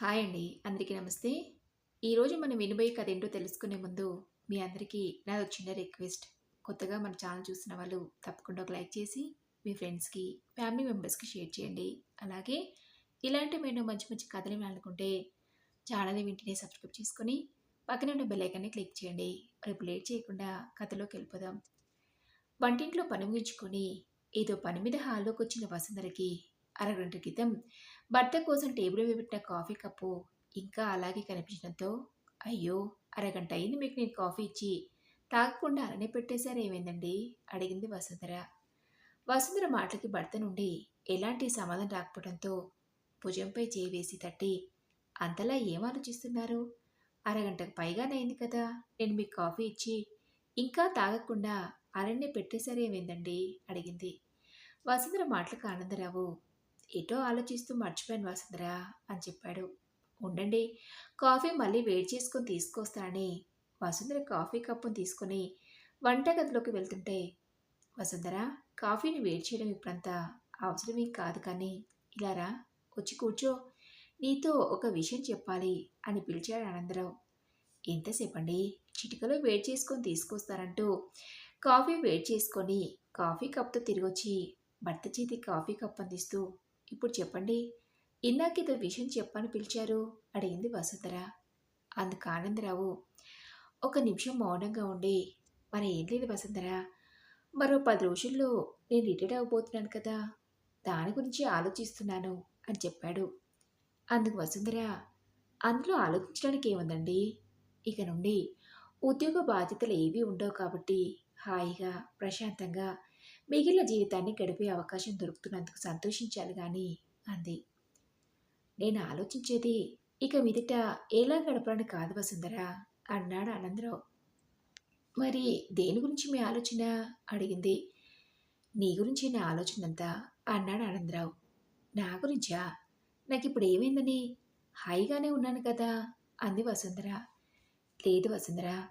Hi అండి. అందరికీ నమస్తే. ఈరోజు మనం వినబోయే కథ ఏంటో తెలుసుకునే ముందు మీ అందరికీ నాదో చిన్న రిక్వెస్ట్. కొత్తగా మన ఛానల్ చూసిన వాళ్ళు తప్పకుండా ఒక లైక్ చేసి మీ ఫ్రెండ్స్‌కి, ఫ్యామిలీ మెంబర్స్‌కి షేర్ చేయండి. అలాగే ఇలాంటి మేము మంచి మంచి కథలు వినాలనుకుంటే ఛానల్‌ని వెంటనే సబ్స్క్రైబ్ చేసుకొని పక్కనే ఉన్న బెల్లైకాన్ని క్లిక్ చేయండి. రేపు లేట్ చేయకుండా కథలోకి వెళ్ళిపోదాం. వంటింట్లో పని ముగించుకొని ఏదో పని మీద హాల్లోకి వచ్చిన వసుంధరకి అరగంట క్రితం భర్త కోసం టేబుల్ మీద పెట్టిన కాఫీ కప్పు ఇంకా అలాగే కనిపించడంతో అయ్యో అరగంట అయింది మీకు నేను కాఫీ ఇచ్చి. తాగకుండా అలానే పెట్టేశారు ఏమైందండి? అడిగింది వసుంధర. వసుంధర మాటలకి భర్త నుండి ఎలాంటి సమాధానం రాకపోవడంతో భుజంపై చేవేసి తట్టి అంతలా ఏం ఆలోచిస్తున్నారు? అరగంటకు పైగానైంది కదా నేను మీకు కాఫీ ఇచ్చి ఇంకా తాగకుండా అలానే పెట్టేశారు ఏమైందండి? అడిగింది. వసుంధర మాటలకు ఆనందరావు ఎటో ఆలోచిస్తూ మర్చిపోయాను వసుంధర అని చెప్పాడు. ఉండండి కాఫీ మళ్ళీ వేడి చేసుకొని తీసుకొస్తానని. వసుంధర కాఫీ కప్పును తీసుకొని వంటగదిలోకి వెళ్తుంటే వసుంధర కాఫీని వేడి చేయడం ఇప్పుడంతా అవసరమే కాదు కానీ ఇలారా వచ్చి కూర్చో. నీతో ఒక విషయం చెప్పాలి అని పిలిచాడు ఆనందరావు. ఎంతసేపండి? చిటికలో వేడి చేసుకొని తీసుకొస్తారంటూ కాఫీ వేడి చేసుకొని కాఫీ కప్తో తిరిగొచ్చి భర్త చేతి కాఫీ కప్ అందిస్తూ ఇప్పుడు చెప్పండి. ఇందాక ఇదో విషయం చెప్పని పిలిచారు అడిగింది వసుధర. అందుకు ఆనందరావు ఒక నిమిషం మౌనంగా ఉండి మన ఏం లేదు వసుంధర. మరో పది రోజుల్లో నేను రిటైర్ అవ్వబోతున్నాను కదా దాని గురించి ఆలోచిస్తున్నాను అని చెప్పాడు. అందుకు వసుంధర అందులో ఆలోచించడానికి ఏముందండి? ఇక నుండి ఉద్యోగ బాధ్యతలు ఏవీ ఉండవు కాబట్టి హాయిగా ప్రశాంతంగా మిగిలిన జీవితాన్ని గడిపే అవకాశం దొరుకుతున్నందుకు సంతోషించాలి కానీ అంది. నేను ఆలోచించేది ఇక మీదట ఎలా గడపాలని కాదు వసుంధర అన్నాడు ఆనందరావు. మరి దేని గురించి మీ ఆలోచన? అడిగింది. నీ గురించి నా ఆలోచన అంతా అన్నాడు ఆనందరావు. నా గురించా? నాకు ఇప్పుడు ఏమైందని? హాయిగానే ఉన్నాను కదా అంది వసుంధర. లేదు వసుంధర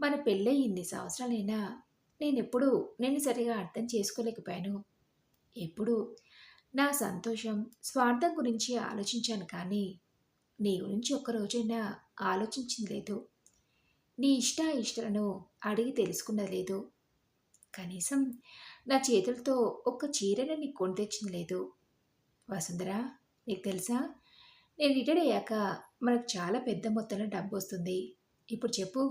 మన పెళ్ళై ఇన్ని సంవత్సరాలైనా నేనెప్పుడు నేను సరిగా అర్థం చేసుకోలేకపోయాను. ఎప్పుడు నా సంతోషం స్వార్థం గురించి ఆలోచించాను కానీ నీ గురించి ఒక్కరోజైనా ఆలోచించింది లేదు. నీ ఇష్ట ఇష్టాలను అడిగి తెలుసుకున్నది లేదు. కనీసం నా చేతులతో ఒక్క చీరని నీకు కొని తెచ్చింది లేదు. వసుంధర నీకు తెలుసా? నేను రిటైర్ అయ్యాక మనకు చాలా పెద్ద మొత్తంలో డబ్బు వస్తుంది. ఇప్పుడు చెప్పు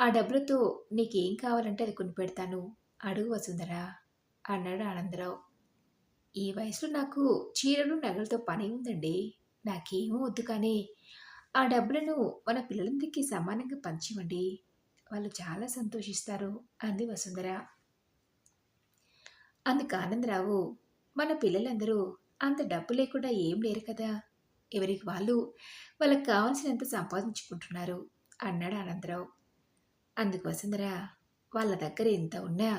ఆ డబ్బులతో నీకేం కావాలంటే అది కొనిపెడతాను. అడుగు వసుంధరా! అన్నాడు ఆనందరావు. ఈ వయసులో నాకు చీరలు నగలతో పని ఉందండి నాకేమో వద్దు కానీ ఆ డబ్బులను మన పిల్లలందరికీ సమానంగా పంచివ్వండి. వాళ్ళు చాలా సంతోషిస్తారు అంది వసుంధర. అందుకు ఆనందరావు మన పిల్లలందరూ అంత డబ్బు లేకుండా ఏం లేరు కదా? ఎవరికి వాళ్ళు వాళ్ళకి కావాల్సినంత సంపాదించుకుంటున్నారు అన్నాడు ఆనందరావు. అందుకు వసుంధర వాళ్ళ దగ్గర ఎంత ఉన్నా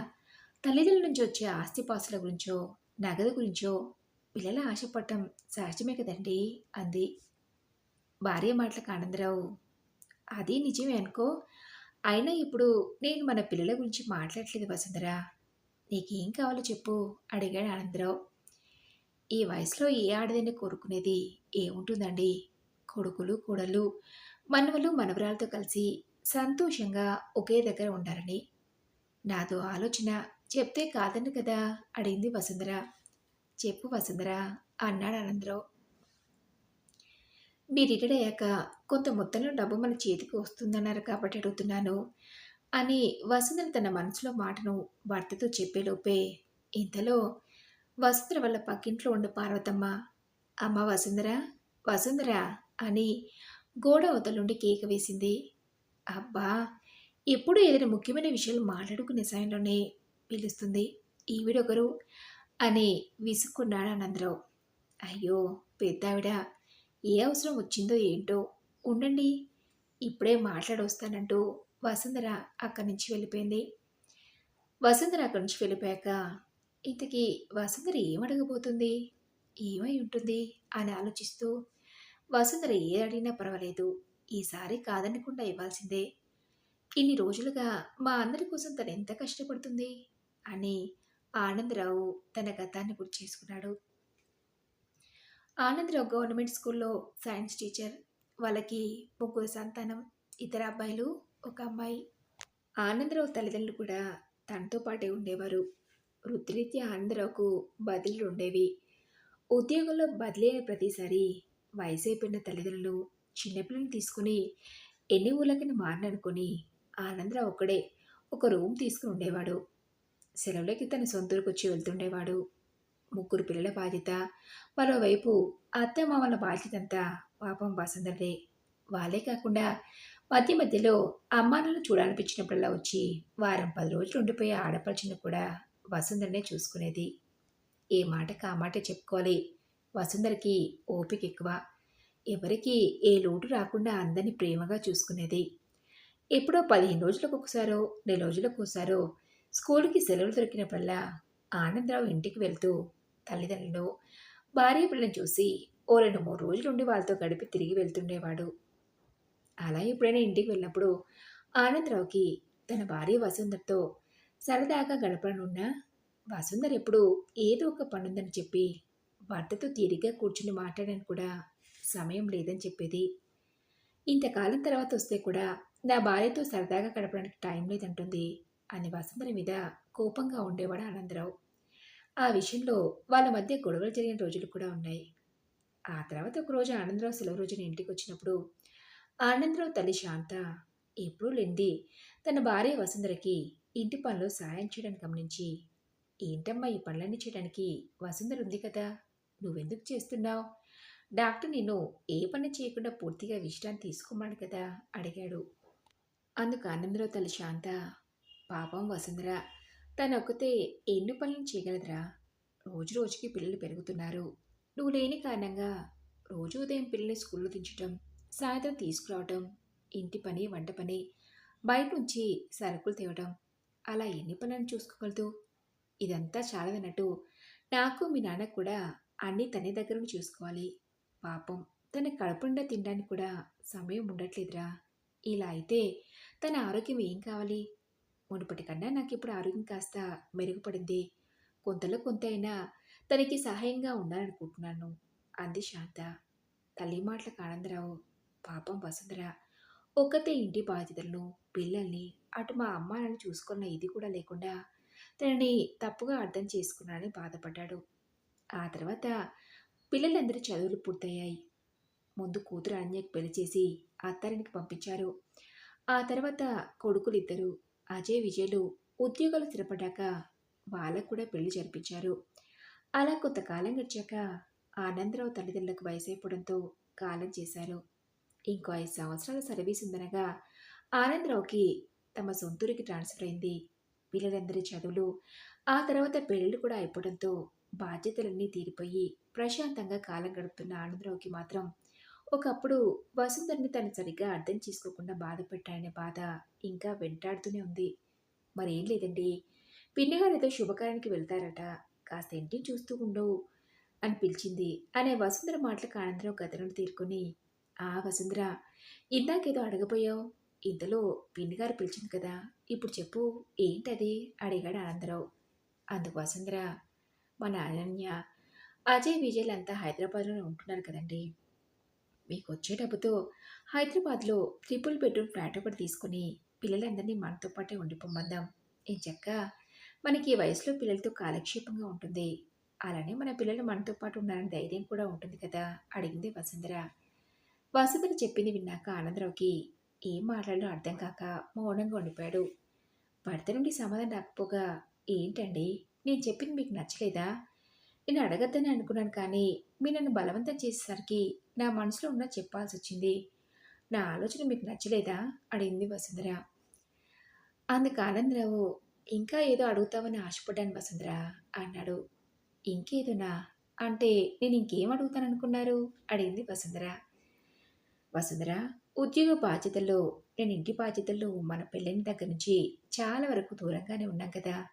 తల్లిదండ్రుల నుంచి వచ్చే ఆస్తిపాస్తుల గురించో నగదు గురించో పిల్లల ఆశపడటం సహజమే కదండి అంది. భార్య మాటలకు ఆనందరావు అది నిజమే అనుకో. అయినా ఇప్పుడు నేను మన పిల్లల గురించి మాట్లాడలేదు వసుంధర. నీకేం కావాలో చెప్పు అడిగాడు ఆనందరావు. ఈ వయసులో ఏ ఆడదని కోరుకునేది ఏముంటుందండి? కొడుకులు కోడలు మనవలు మనవరాలతో కలిసి సంతోషంగా ఒకే దగ్గర ఉండాలని నాదో ఆలోచన చెప్తే కాదని కదా అడిగింది వసుంధర. చెప్పు వసుంధర అన్నాడు అనంతరావు మీరు రిటైర్ అయ్యాక కొంత మొత్తంలో డబ్బు మన చేతికి వస్తుందన్నారు కాబట్టి అడుగుతున్నాను అని వసుంధర తన మనసులో మాటను భర్తతో చెప్పేలోపే ఇంతలో వసుంధర వల్ల పక్కింట్లో ఉండే పార్వతమ్మ. అమ్మ వసుంధర వసుంధర అని గోడ అవతలుండి కేక వేసింది. అబ్బా! ఎప్పుడు ఏదైనా ముఖ్యమైన విషయాలు మాట్లాడుకునే సమయంలోనే పిలుస్తుంది ఈవిడొకరు అని విసుక్కున్నాడు ఆనందరావు. అయ్యో! పెద్దావిడ ఏ అవసరం వచ్చిందో ఏంటో ఉండండి ఇప్పుడే మాట్లాడొస్తానంటూ వసుంధర అక్కడి నుంచి వెళ్ళిపోయింది. వసుంధర అక్కడి నుంచి వెళ్ళిపోయాక ఇంతకీ వసుంధర ఏమడగబోతుంది? ఏమై ఉంటుంది? అని ఆలోచిస్తూ వసుంధర ఏ అడిగినా పర్వాలేదు. ఈసారి కాదనకుండా ఇవ్వాల్సిందే. ఇన్ని రోజులుగా మా అందరి కోసం తను ఎంత కష్టపడుతుంది అని ఆనందరావు తన గతాన్ని గుర్తు చేసుకున్నాడు. ఆనందరావు గవర్నమెంట్ స్కూల్లో సైన్స్ టీచర్ వాళ్ళకి ముగ్గురు సంతానం ఇతర అబ్బాయిలు ఒక అమ్మాయి. ఆనందరావు తల్లిదండ్రులు కూడా తనతో పాటే ఉండేవారు. వృత్తిరీత్యా ఆనందరావుకు బదిలీలు ఉండేవి. ఉద్యోగంలో బదిలీ అయిన ప్రతిసారి వయసు అయిపోయిన తల్లిదండ్రులు చిన్నపిల్లని తీసుకుని ఎన్ని ఊళ్ళకని మారననుకొని ఆనందరావు ఒక్కడే ఒక రూమ్ తీసుకుని ఉండేవాడు. సెలవులకి తన సొంత వచ్చి వెళ్తుండేవాడు. ముగ్గురు పిల్లల బాధ్యత మరోవైపు అత్త మామల బాధ్యత అంతా పాపం వసంతదే వాళ్ళే కాకుండా మధ్య మధ్యలో అమ్మానాలను చూడాలనిపించినప్పుడల్లా వచ్చి వారం పది రోజులు ఉండిపోయే ఆడపడుచును కూడా వసుంధరనే చూసుకునేది. ఏ మాట కా మాట చెప్పుకోవాలి. వసుంధరకి ఓపిక ఎక్కువ. ఎవరికి ఏ లోటు రాకుండా అందరిని ప్రేమగా చూసుకునేది. ఎప్పుడో పదిహేను రోజులకు ఒకసారో నెల రోజులకు ఒకసారో స్కూల్కి సెలవులు దొరికినప్పుడల్లా ఆనందరావు ఇంటికి వెళ్తూ తల్లిదండ్రులు భార్య పిల్లని చూసి ఓ రెండు మూడు రోజులు ఉండి వాళ్ళతో గడిపి తిరిగి వెళ్తుండేవాడు. అలా ఎప్పుడైనా ఇంటికి వెళ్ళినప్పుడు ఆనందరావుకి తన భార్య వసుంధరతో సరదాగా గడపనున్నా వసుంధర ఎప్పుడు ఏదో ఒక పనుందని చెప్పి భర్తతో తీరిగ్గా కూర్చుని మాట్లాడాను కూడా సమయం లేదని చెప్పేది. ఇంతకాలం తర్వాత వస్తే కూడా నా భార్యతో సరదాగా గడపడానికి టైం లేదంటుంది. అని వసుంధర మీద కోపంగా ఉండేవాడు ఆనందరావు. ఆ విషయంలో వాళ్ళ మధ్య గొడవలు జరిగిన రోజులు కూడా ఉన్నాయి. ఆ తర్వాత ఒకరోజు ఆనందరావు సెలవు రోజున ఇంటికి వచ్చినప్పుడు ఆనందరావు తల్లి శాంత ఎప్పుడూ లేనిది తన భార్య వసుంధరకి ఇంటి పనిలో సాయం చేయడానికి గమనించి ఏంటమ్మా ఈ పనులన్నీ చేయడానికి వసుంధర ఉంది కదా నువ్వెందుకు చేస్తున్నావు? డాక్టర్ నిన్ను ఏ పని చేయకుండా పూర్తిగా విశ్రాంతి తీసుకోమాడు కదా? అడిగాడు. అందుకు ఆనందరావు తల్లి శాంత పాపం వసుంధర తన ఒక్కతే ఎన్ని పనులు చేయగలదురా? రోజు రోజుకి పిల్లలు పెరుగుతున్నారు. నువ్వు లేని కారణంగా రోజు ఉదయం పిల్లల్ని స్కూల్లో దించడం సాయంత్రం తీసుకురావటం ఇంటి పని వంట పని బయట నుంచి సరుకులు తేవడం అలా ఎన్ని పనులను చూసుకోగలదు? ఇదంతా చాలదన్నట్టు నాకు మీ నాన్నకు కూడా అన్నీ తనే దగ్గర చూసుకోవాలి. పాపం తన కడుపుండా తినడానికి కూడా సమయం ఉండట్లేదురా. ఇలా అయితే తన ఆరోగ్యం ఏం కావాలి? మునుపటి కన్నా నాకు ఇప్పుడు ఆరోగ్యం కాస్త మెరుగుపడింది. కొంతలో కొంత అయినా తనకి సహాయంగా ఉండాలనుకుంటున్నాను. అంది శాంత. తల్లి మాటలకు ఆనందరావు పాపం వసుంధర. ఒక్కతే ఇంటి బాధ్యతలను పిల్లల్ని అటు మా అమ్మాలను చూసుకున్న ఇది కూడా లేకుండా తనని తప్పుగా అర్థం చేసుకున్నానని బాధపడ్డాడు. ఆ తర్వాత పిల్లలందరి చదువులు పూర్తయ్యాయి. ముందు కూతురు అన్యకి పెళ్ళి చేసి అత్తారికి పంపించారు. ఆ తర్వాత కొడుకులు అజయ్ విజయ్లు ఉద్యోగాలు స్థిరపడ్డాక వాళ్ళకు కూడా పెళ్ళి జరిపించారు. అలా కొంతకాలం గడిచాక ఆనందరావు తల్లిదండ్రులకు వయసు అయిపోవడంతో కాలం చేశారు. ఇంకో ఐదు సంవత్సరాల సర్వీస్ ఉందనగా ఆనందరావుకి తమ సొంతూరికి ట్రాన్స్ఫర్ అయింది. పిల్లలందరి చదువులు ఆ తర్వాత పెళ్ళిళ్ళు కూడా అయిపోవడంతో బాధ్యతలన్నీ తీరిపోయి ప్రశాంతంగా కాలం గడుపుతున్న ఆనందరావుకి మాత్రం ఒకప్పుడు వసుంధర్ని తను సరిగ్గా అర్థం చేసుకోకుండా బాధపెట్టాయనే బాధ ఇంకా వెంటాడుతూనే ఉంది. మరేం లేదండి. పిన్నిగారు ఏదో శుభకార్యానికి వెళ్తారట. కాస్త ఇంటిని చూస్తూ ఉండవు అని పిలిచింది. అనే వసుంధర మాటలకు ఆనందరావు గదలను తీరుకుని ఆ వసుంధర ఇందాకేదో అడగబోయావు. ఇంతలో పిన్నిగారు పిలిచింది కదా. ఇప్పుడు చెప్పు ఏంటది? అడిగాడు ఆనందరావు. అందుకు వసుంధర మన అనన్య అజయ్ విజయ్లంతా హైదరాబాద్లోనే ఉంటున్నారు కదండి. మీకు వచ్చే డబ్బుతో హైదరాబాద్లో ట్రిపుల్ బెడ్రూమ్ ఫ్లాట్ ఒకటి తీసుకుని పిల్లలందరినీ మనతో పాటే ఉండిపోమందాం. ఏం చెక్క? మనకి ఈ వయసులో పిల్లలతో కాలక్షేపంగా ఉంటుంది. అలానే మన పిల్లలు మనతో పాటు ఉన్నారని ధైర్యం కూడా ఉంటుంది కదా? అడిగింది వసుంధర. వసుంధర చెప్పింది విన్నాక ఆనందరావుకి ఏం మాట్లాడో అర్థం కాక మౌనంగా ఉండిపోయాడు. భర్త నుండి సమాధానం రాకపోగా ఏంటండి? నేను చెప్పింది మీకు నచ్చలేదా? నేను అడగద్దని అనుకున్నాను కానీ మీరు నన్ను బలవంతం చేసేసరికి నా మనసులో ఉన్న చెప్పాల్సి వచ్చింది. నా ఆలోచన మీకు నచ్చలేదా? అడిగింది వసుంధర. అందుకు ఆనందరావు ఇంకా ఏదో అడుగుతావని ఆశపడ్డాను వసుంధర అన్నాడు. ఇంకేదోనా? అంటే నేను ఇంకేం అడుగుతాననుకున్నారు? అడిగింది వసుంధర. వసుంధర ఉద్యోగ బాధ్యతల్లో నేను ఇంటి బాధ్యతల్లో మన పెళ్ళైన దగ్గర నుంచి చాలా వరకు దూరంగానే ఉన్నాం కదా.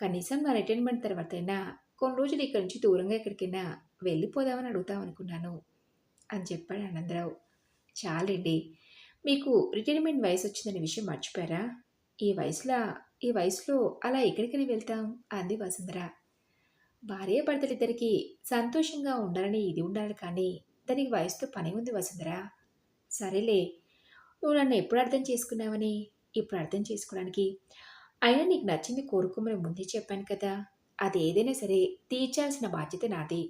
కనీసం నా రిటైర్మెంట్ తర్వాతైనా కొన్ని రోజులు ఇక్కడి నుంచి దూరంగా ఎక్కడికైనా వెళ్ళిపోదామని అడుగుతాం అనుకున్నాను అని చెప్పాడు ఆనందరావు. చాలండి మీకు రిటైర్మెంట్ వయసు వచ్చిందనే విషయం మర్చిపోయారా? ఈ వయసులో ఈ వయసులో అలా ఎక్కడికైనా వెళ్తాం అంది వసుంధర. భార్య భర్తలిద్దరికీ సంతోషంగా ఉండాలని ఇది ఉండాలి కానీ దానికి వయసుతో పని ఉంది వసుంధర. సరేలే నువ్వు నన్ను ఎప్పుడు అర్థం చేసుకున్నావని? ఇప్పుడు అర్థం చేసుకోవడానికి అయినా నీకు నచ్చింది కోరుకోమని ముందే చెప్పాను కదా. అది ఏదైనా సరే తీర్చాల్సిన బాధ్యత నాది.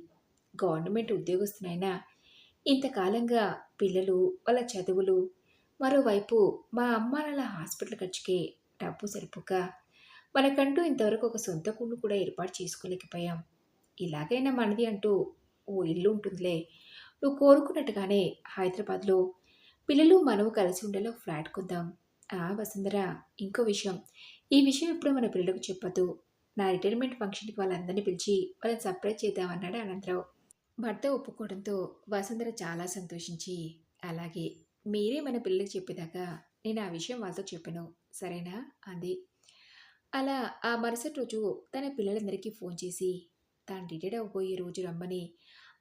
గవర్నమెంట్ ఉద్యోగస్తునైనా ఇంతకాలంగా పిల్లలు వాళ్ళ చదువులు మరోవైపు మా అమ్మ నాన్న హాస్పిటల్ ఖర్చుకే డబ్బు సరిపోక మనకంటూ ఇంతవరకు ఒక సొంత కూడు కూడా ఏర్పాటు చేసుకోలేకపోయాం. ఇలాగైనా మనది అంటూ ఓ ఇల్లు ఉంటుందిలే. నువ్వు కోరుకున్నట్టుగానే హైదరాబాద్లో పిల్లలు మనము కలిసి ఉండేలా ఫ్లాట్ కొందాం. ఆ వసుంధర ఇంకో విషయం. ఈ విషయం ఇప్పుడు మన పిల్లలకు చెప్పదు నా రిటైర్మెంట్ ఫంక్షన్కి వాళ్ళందరినీ పిలిచి వాళ్ళని సర్ప్రైజ్ చేద్దామన్నాడు అనంతరావు భర్త ఒప్పుకోవడంతో వసుంధర చాలా సంతోషించి అలాగే మీరే మన పిల్లలకు చెప్పేదాకా నేను ఆ విషయం వాళ్ళతో చెప్పాను. సరేనా? అంది. అలా ఆ మరుసటి రోజు తన పిల్లలందరికీ ఫోన్ చేసి తాను రిటైర్ అవ్వబోయే రోజు రమ్మని.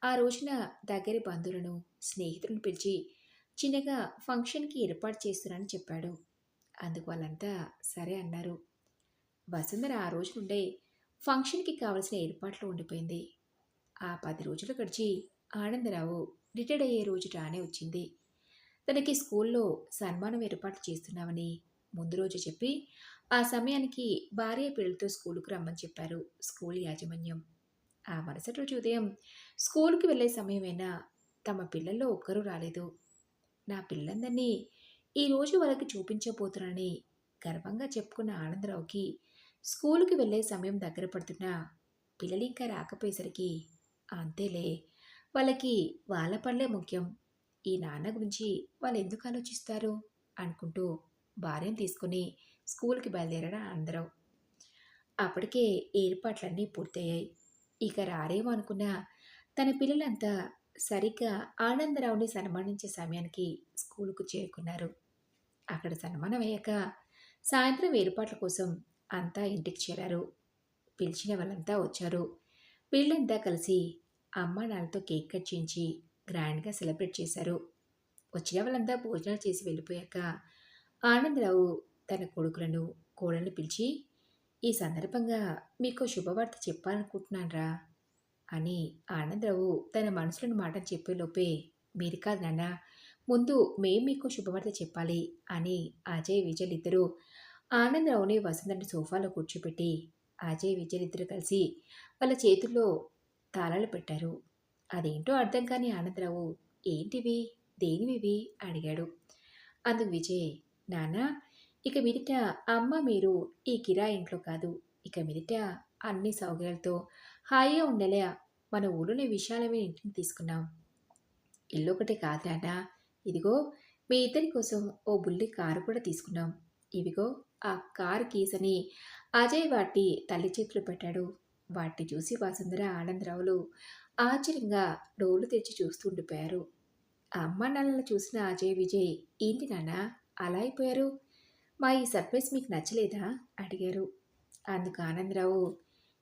ఆ రోజున దగ్గరి బంధువులను స్నేహితులను పిలిచి చిన్నగా ఫంక్షన్కి ఏర్పాటు చేస్తున్నానని చెప్పాడు. అందుకు వాళ్ళంతా సరే అన్నారు. వసుంధర ఆ రోజు నుండే ఫంక్షన్కి కావలసిన ఏర్పాట్లు ఉండిపోయింది. ఆ పది రోజులు గడిచి ఆనందరావు రిటైర్డ్ అయ్యే రోజు రానే వచ్చింది. తనకి స్కూల్లో సన్మానం ఏర్పాటు చేస్తున్నామని ముందు రోజు చెప్పి ఆ సమయానికి భార్య పిల్లలతో స్కూలుకు రమ్మని చెప్పారు స్కూల్ యాజమాన్యం. ఆ మరుసటి రోజు ఉదయం స్కూల్కి వెళ్ళే సమయమైనా తమ పిల్లల్లో ఒక్కరూ రాలేదు. నా పిల్లలందరినీ ఈరోజు వాళ్ళకి చూపించబోతున్నానని గర్వంగా చెప్పుకున్న ఆనందరావుకి స్కూలుకి వెళ్ళే సమయం దగ్గర పడుతున్నా పిల్లలు ఇంకా రాకపోయేసరికి అంతేలే వాళ్ళకి వాళ్ళ పనులే ముఖ్యం. ఈ నాన్న గురించి వాళ్ళు ఎందుకు ఆలోచిస్తారు? అనుకుంటూ భార్యను తీసుకుని స్కూల్కి బయలుదేరడం ఆనందరావు. అప్పటికే ఏర్పాట్లన్నీ పూర్తయ్యాయి. ఇక రారేమో అనుకున్న తన పిల్లలంతా సరిగ్గా ఆనందరావుని సన్మానించే సమయానికి స్కూలుకు చేరుకున్నారు. అక్కడ సన్మానం అయ్యాక సాయంత్రం ఏర్పాట్ల కోసం అంతా ఇంటికి చేరారు. పిలిచిన వాళ్ళంతా వచ్చారు. వీళ్ళంతా కలిసి అమ్మ నాన్నతో కేక్ కట్ చేయించి గ్రాండ్గా సెలబ్రేట్ చేశారు. వచ్చిన వాళ్ళంతా భోజనాలు చేసి వెళ్ళిపోయాక ఆనందరావు తన కొడుకులను కోడలను పిలిచి ఈ సందర్భంగా మీకు శుభవార్త చెప్పాలనుకుంటున్నానరా అని ఆనందరావు తన మనసులోని మాట చెప్పేలోపే మీరు కాదు నాన్న ముందు మేం మీకు శుభవార్త చెప్పాలి అని అజయ్ విజయ్ ఇద్దరు ఆనందరావుని వసంతని సోఫాలో కూర్చోపెట్టి అజయ్ విజయ్ ఇద్దరు కలిసి వాళ్ళ చేతుల్లో తాళాలు పెట్టారు. అదేంటో అర్థం కాని ఆనందరావు ఏంటివి? దేనివివి? అడిగాడు. అందుకు విజయ్ నాన్న ఇక మీదట అమ్మ మీరు ఈ కిరాయి ఇంట్లో కాదు. ఇక మీదట అన్ని సౌకర్యాలతో హాయిగా ఉండలే. మన ఊళ్ళోని విశాలమైన ఇంటిని తీసుకున్నాం. ఇల్లు ఒకటే కాదు ఇదిగో మీ ఇద్దరి కోసం ఓ బుల్లి కారు కూడా తీసుకున్నాం. ఇవిగో ఆ కారు కీస్ అని అజయ్ వాటి తల్లి చేతులు పెట్టాడు. వాటిని చూసి వసుంధర ఆనందరావులు ఆశ్చర్యంగా డోలు తెచ్చి చూస్తూ ఉండిపోయారు. అమ్మ నాన్నలను చూసిన అజయ్ విజయ్ ఏంటి నాన్న? అలా అయిపోయారు? మా ఈ సర్ప్రైజ్ మీకు నచ్చలేదా? అడిగారు. అందుకు ఆనందరావు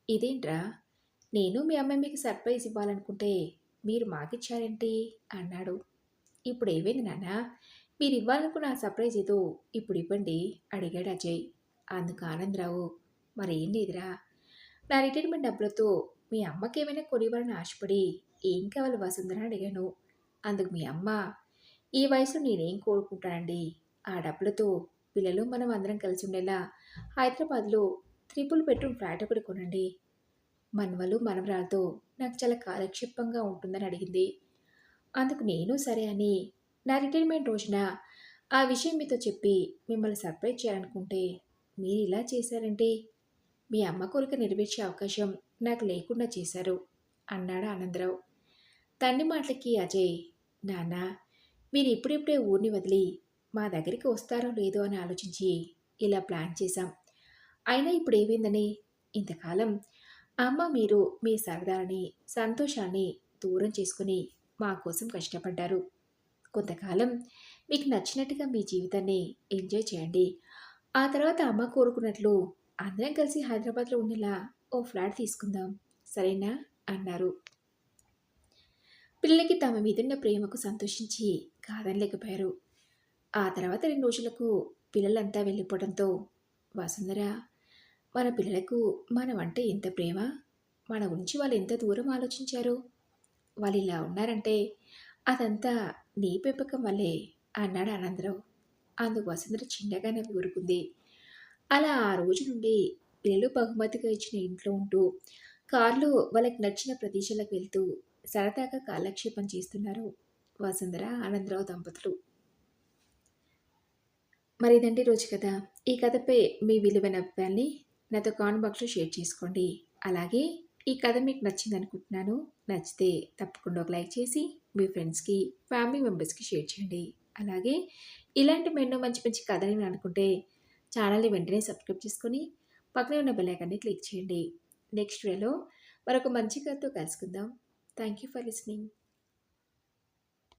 ఇదేంట్రా? నేను మీ అమ్మాయి మీకు సర్ప్రైజ్ ఇవ్వాలనుకుంటే మీరు మాకిచ్చారేంటి? అన్నాడు. ఇప్పుడు ఏమైంది నాన్న? మీరు ఇవ్వాలనుకున్న ఆ సర్ప్రైజ్ ఏదో ఇప్పుడు ఇవ్వండి అడిగాడు అజయ్. అందుకు ఆనందరావు మరేం లేదురా. నా రిటైర్మెంట్ డబ్బులతో మీ అమ్మకి ఏమైనా కొనివ్వాలని ఆశపడి ఏం కావాలి వసుంధర అడిగాను. అందుకు మీ అమ్మ ఈ వయసులో నేనేం కోరుకుంటానండి? ఆ డబ్బులతో పిల్లలు మనం అందరం కలిసి ఉండేలా హైదరాబాద్లో త్రిపుల్ బెడ్రూమ్ ఫ్లాట్ ఒకటి కొనండి. మనవలు మనవరాలతో నాకు చాలా కాలక్షేపంగా ఉంటుందని అడిగింది. అందుకు నేను సరే అని. నా రిటైర్మెంట్ రోజున ఆ విషయం మీతో చెప్పి మిమ్మల్ని సర్ప్రైజ్ చేయాలనుకుంటే మీరు ఇలా చేశారంటే మీ అమ్మ కోరిక నెరవేర్చే అవకాశం నాకు లేకుండా చేశారు అన్నాడు ఆనందరావు. తండ్రి మాటలకి అజయ్ నాన్న మీరు ఇప్పుడిప్పుడే ఊరిని వదిలి మా దగ్గరికి వస్తారో లేదో అని ఆలోచించి ఇలా ప్లాన్ చేశాం. అయినా ఇప్పుడు ఏమైందని? ఇంతకాలం అమ్మ మీరు మీ సరదాని సంతోషాన్ని దూరం చేసుకుని మా కోసం కష్టపడ్డారు. కొంతకాలం మీకు నచ్చినట్టుగా మీ జీవితాన్ని ఎంజాయ్ చేయండి. ఆ తర్వాత అమ్మ కోరుకున్నట్లు అందరం కలిసి హైదరాబాద్లో ఉండేలా ఓ ఫ్లాట్ తీసుకుందాం. సరేనా? అన్నారు. పిల్లలకి తమ మీదున్న ప్రేమకు సంతోషించి కాదనలేకపోయారు ఆ తర్వాత రెండు రోజులకు పిల్లలంతా వెళ్ళిపోవడంతో వసుంధర మన పిల్లలకు మనం అంటే ఎంత ప్రేమ? మన గురించి వాళ్ళు ఎంత దూరం ఆలోచించారు? వాళ్ళు ఇలా ఉన్నారంటే అదంతా నీ పెంపకం వల్లే అన్నాడు ఆనందరావు. అందుకు వసుంధర చిన్నగానే ఊరుకుంది. అలా ఆ రోజు నుండి పిల్లలు బహుమతిగా ఇచ్చిన ఇంట్లో ఉంటూ కార్లో వాళ్ళకి నచ్చిన ప్రదేశాలకు వెళ్తూ సరదాగా కాలక్షేపం చేస్తున్నారు వసుంధర ఆనందరావు దంపతులు. మరి ఇదండి రోజు కథ. ఈ కథపై మీ విలువైన అభిప్రాయాన్ని నాతో కామెంట్ బాక్స్లో షేర్ చేసుకోండి. అలాగే ఈ కథ మీకు నచ్చింది అనుకుంటున్నాను నచ్చితే తప్పకుండా ఒక లైక్ చేసి మీ ఫ్రెండ్స్కి ఫ్యామిలీ మెంబర్స్కి షేర్ చేయండి. అలాగే ఇలాంటి ఎన్నో మంచి మంచి కథని నేను అనుకుంటే ఛానల్ని వెంటనే సబ్స్క్రైబ్ చేసుకొని పక్కనే ఉన్న బెల్లైకాన్ని క్లిక్ చేయండి. నెక్స్ట్ వేలో మరొక మంచి కథతో కలుసుకుందాం. Thank you for listening.